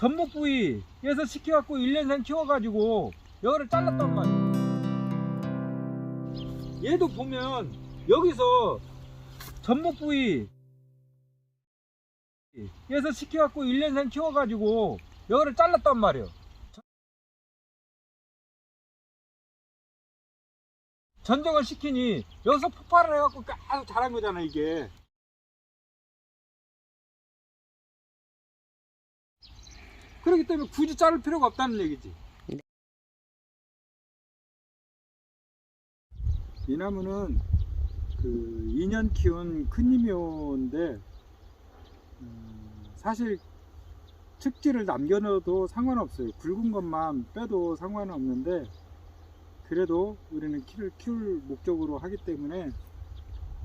전목 부위에서 시켜갖고 1년생 키워가지고 여기를 잘랐단 말이야. 얘도 보면 여기서 전목 부위에서 시켜갖고 1년생 키워가지고 여기를 잘랐단 말이야. 전정을 시키니 여기서 폭발을 해갖고 계속 자란 거잖아 이게. 그렇기 때문에 굳이 자를 필요가 없다는 얘기지. 이 나무는 그 2년 키운 큰 이묘인데 음, 사실 측지를 남겨놓어도 상관없어요. 굵은 것만 빼도 상관없는데 그래도 우리는 키를 키울 목적으로 하기 때문에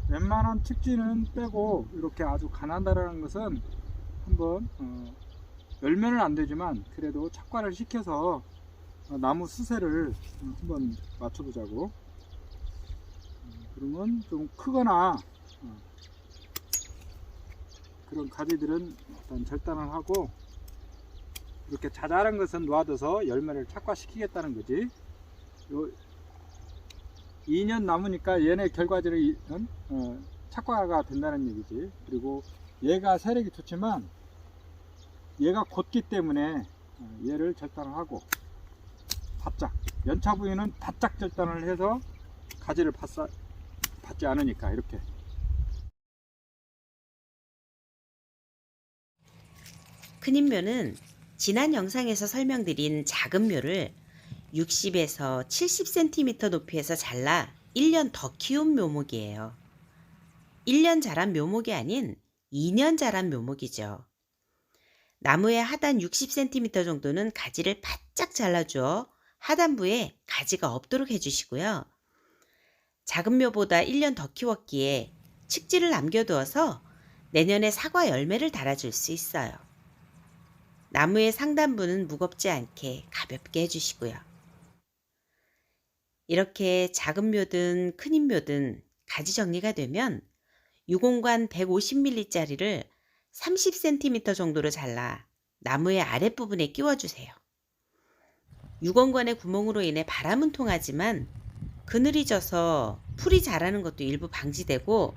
웬만한 측지는 빼고 이렇게 아주 가난하다는 것은 한번 어, 열매는 안 되지만 그래도 착과를 시켜서 어, 나무 수세를 어, 한번 맞춰보자고. 음, 그러면 좀 크거나 어, 그런 가지들은 일단 절단을 하고 이렇게 자잘한 것은 놔둬서 열매를 착과시키겠다는 거지. 요 2년 남으니까 얘네 결과지를 이- 어, 착과가 된다는 얘기지. 그리고 얘가 세력이 좋지만 얘가 곧기 때문에 어, 얘를 절단을 하고 바짝 연차 부위는 바짝 절단을 해서 가지를 받사, 받지 않으니까 이렇게 큰 묘는 지난 영상에서 설명드린 작은 묘를 60에서 70cm 높이에서 잘라 1년 더 키운 묘목이에요. 1년 자란 묘목이 아닌 2년 자란 묘목이죠. 나무의 하단 60cm 정도는 가지를 바짝 잘라주어 하단부에 가지가 없도록 해주시고요. 작은 묘보다 1년 더 키웠기에 측지를 남겨두어서 내년에 사과 열매를 달아줄 수 있어요. 나무의 상단부는 무겁지 않게 가볍게 해주시고요. 이렇게 작은 묘든 큰 묘든 가지 정리가 되면 유공관 150mm짜리를 30cm 정도로 잘라 나무의 아랫부분에 끼워주세요. 유공관의 구멍으로 인해 바람은 통하지만 그늘이 져서 풀이 자라는 것도 일부 방지되고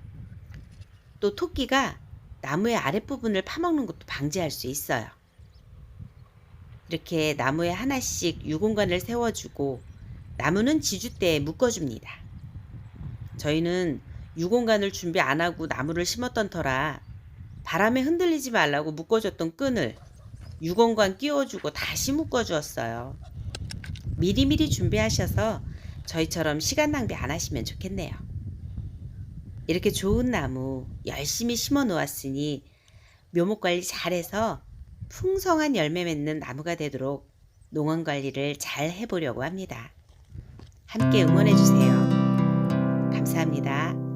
또 토끼가 나무의 아랫부분을 파먹는 것도 방지할 수 있어요. 이렇게 나무에 하나씩 유공관을 세워주고 나무는 지주대에 묶어줍니다. 저희는 유공관을 준비 안 하고 나무를 심었던 터라 바람에 흔들리지 말라고 묶어줬던 끈을 유공관 끼워주고 다시 묶어주었어요. 미리미리 준비하셔서 저희처럼 시간 낭비 안 하시면 좋겠네요. 이렇게 좋은 나무 열심히 심어 놓았으니 묘목 관리 잘해서 풍성한 열매 맺는 나무가 되도록 농원 관리를 잘 해보려고 합니다. 함께 응원해 주세요. 감사합니다.